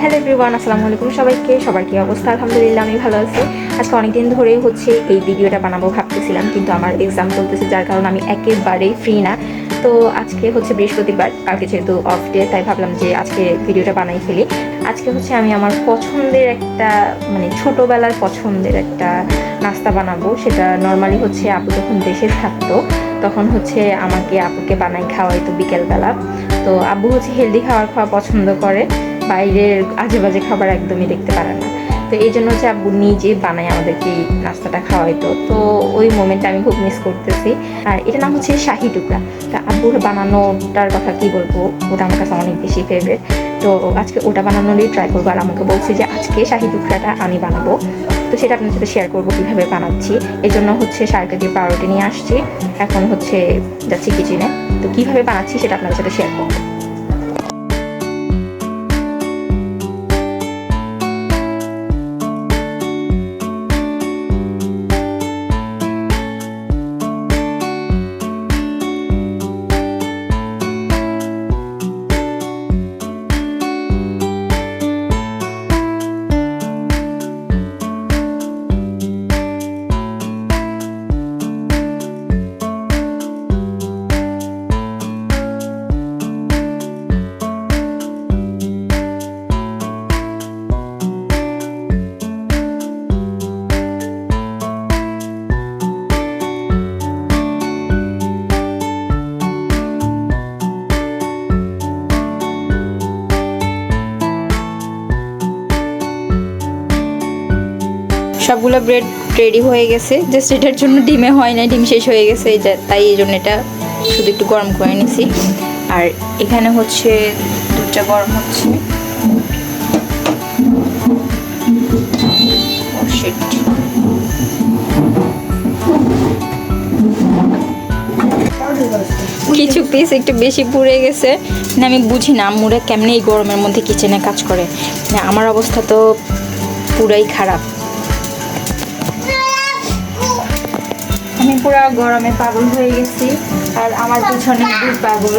Hello everyone, আসসালামু আলাইকুম সবাইকে। সবার কি অবস্থা? আলহামদুলিল্লাহ, আমি ভালো আছি। আজকে অনেকদিন ধরেই হচ্ছে এই ভিডিওটা বানাবো ভাবতেছিলাম, কিন্তু আমার এক্সাম চলতেছে, যার কারণে আমি একেবারেই ফ্রি না। তো আজকে হচ্ছে বৃহস্পতিবার, কালকে যেহেতু অফ ডে তাই ভাবলাম যে আজকে ভিডিওটা বানাই ফেলি। আজকে হচ্ছে আমি আমার পছন্দের একটা মানে ছোটোবেলার পছন্দের একটা নাস্তা বানাবো। সেটা নর্মালি হচ্ছে আপু যখন দেশে থাকতো, তখন হচ্ছে আমাকে আপুকে বানাই খাওয়াইতো বিকেলবেলা। তো আব্বু হচ্ছে হেলদি খাবার খাওয়া পছন্দ করে। বাইরের আজে বাজে খাবার একদমই দেখতে পারে না। তো এই জন্য হচ্ছে আব্বু নিজে বানায় আমাদেরকে এই নাস্তাটা খাওয়াইতো। তো ওই মোমেন্টটা আমি খুব মিস করতেছি। আর এটার নাম হচ্ছে শাহি টুকরা। তা আব্বুর বানানোটার কথা কি বলব? ওটা আমার কাছে অনেক বেশি ফেভারিট তো আজকে ওটা বানানোরই ট্রাই করব। আর আমাকে বলছি যে আজকে শাহি টুকরাটা আমি বানাবো। তো সেটা আপনার সাথে শেয়ার করব কীভাবে বানাচ্ছি। এই জন্য হচ্ছে সাড়ে কেজি পাউরুটি নিয়ে আসছি। এখন হচ্ছে যাচ্ছি কিচেনে তো কীভাবে বানাচ্ছি সেটা আপনাদের সাথে শেয়ার করব। সবগুলো ব্রেড রেডি হয়ে গেছে। জাস্ট এটার জন্য ডিমে হয় না ডিম শেষ হয়ে গেছে তাই এই জন্য এটা শুধু একটু গরম করে নিছি। আর এখানে হচ্ছে দুধটা গরম হচ্ছে। Oh, কিছু পিস একটু বেশি পুড়ে গেছে। না আমি বুঝি না আম্মুরা কেমনি এই গরমের মধ্যে কিচেনে কাজ করে। না আমার অবস্থা তো পুরাই খারাপ। আমি পুরো গরমে পাগল হয়ে গেছি আর আমার পিছনে দুধ পাগল।